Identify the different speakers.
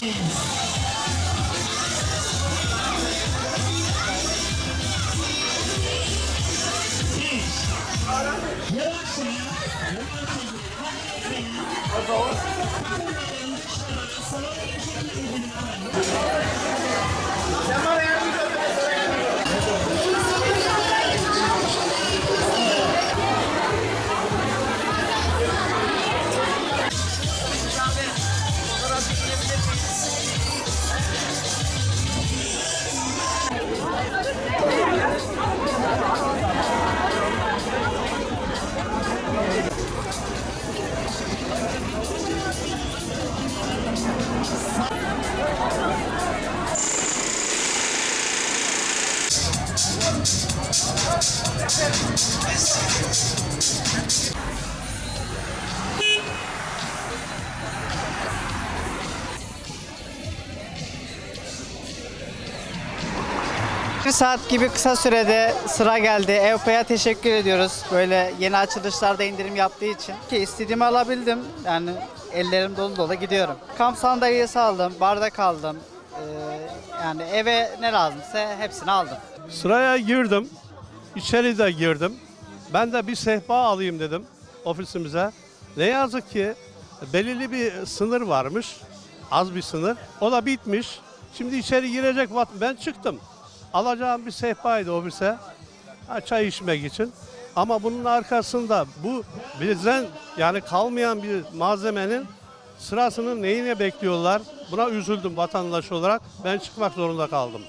Speaker 1: Bravo. Bir saat gibi kısa sürede sıra geldi. EOPA'ya teşekkür ediyoruz. Böyle yeni açılışlarda indirim yaptığı için. Ki istediğimi alabildim. Yani ellerim dolu dolu gidiyorum. Kamp sandalyesi aldım, bardak aldım. Ee, yani eve ne lazımsa hepsini aldım.
Speaker 2: Sıraya girdim. İçeri de girdim. Ben de bir sehpa alayım dedim ofisimize. Ne yazık ki belirli bir sınır varmış. Az bir sınır. O da bitmiş. Şimdi içeri girecek ben çıktım. Alacağım bir sehpaydı ofise. Ha, çay içmek için. Ama bunun arkasında bu bizden yani kalmayan bir malzemenin sırasını neyine bekliyorlar? Buna üzüldüm vatandaş olarak. Ben çıkmak zorunda kaldım.